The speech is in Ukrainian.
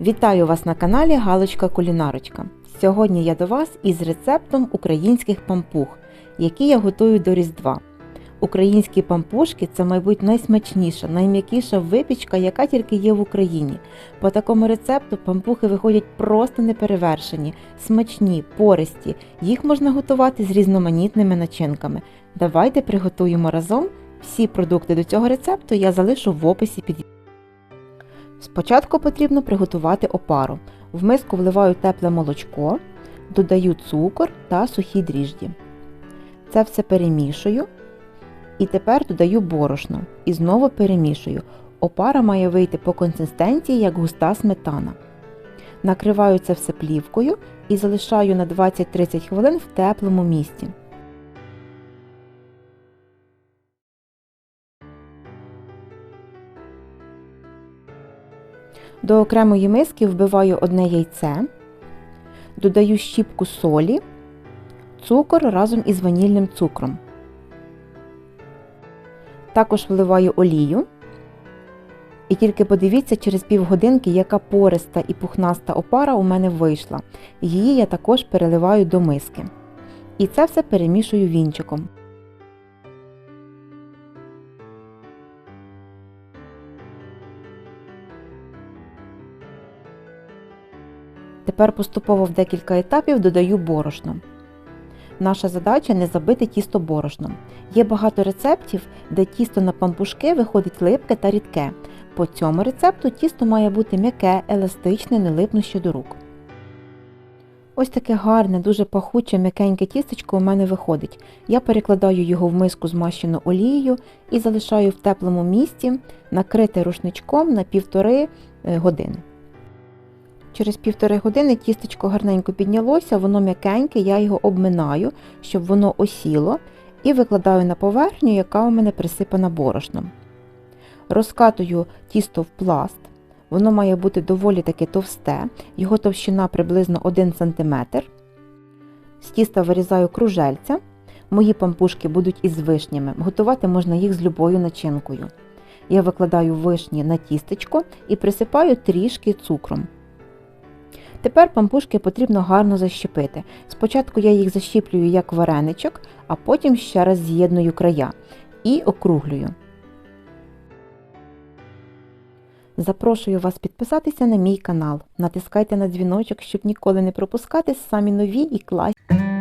Вітаю вас на каналі Галочка Кулінарочка. Сьогодні я до вас із рецептом українських пампух, які я готую до Різдва. Українські пампушки це, мабуть, найсмачніша, найм'якіша випічка, яка тільки є в Україні. По такому рецепту пампухи виходять просто неперевершені, смачні, пористі. Їх можна готувати з різноманітними начинками. Давайте приготуємо разом. Всі продукти до цього рецепту я залишу в описі під Спочатку потрібно приготувати опару. В миску вливаю тепле молочко, додаю цукор та сухі дріжджі. Це все перемішую. І тепер додаю борошно і знову перемішую. Опара має вийти по консистенції як густа сметана. Накриваю це все плівкою і залишаю на 20-30 хвилин в теплому місці. До окремої миски вбиваю одне яйце, додаю щіпку солі, цукор разом із ванільним цукром. Також вливаю олію. І тільки подивіться через півгодинки, яка пориста і пухнаста опара у мене вийшла. Її я також переливаю до миски. І це все перемішую вінчиком. Тепер поступово в декілька етапів додаю борошно. Наша задача не забити тісто борошном. Є багато рецептів, де тісто на пампушки виходить липке та рідке. По цьому рецепту тісто має бути м'яке, еластичне, не липнуще до рук. Ось таке гарне, дуже пахуче, м'якеньке тістечко у мене виходить. Я перекладаю його в миску змащену олією і залишаю в теплому місці, накрите рушничком на півтори е, години. Через півтори години тістечко гарненько піднялося, воно м'якеньке, я його обминаю, щоб воно осіло, і викладаю на поверхню, яка у мене присипана борошном. Розкатую тісто в пласт, воно має бути доволі таки товсте, його товщина приблизно 1 см. З тіста вирізаю кружельця. Мої пампушки будуть із вишнями, готувати можна їх з любою начинкою. Я викладаю вишні на тістечко і присипаю трішки цукром. Тепер пампушки потрібно гарно защепити. Спочатку я їх защіплюю як вареничок, а потім ще раз з'єдную края і округлюю. Запрошую вас підписатися на мій канал. Натискайте на дзвіночок, щоб ніколи не пропускати самі нові і класні.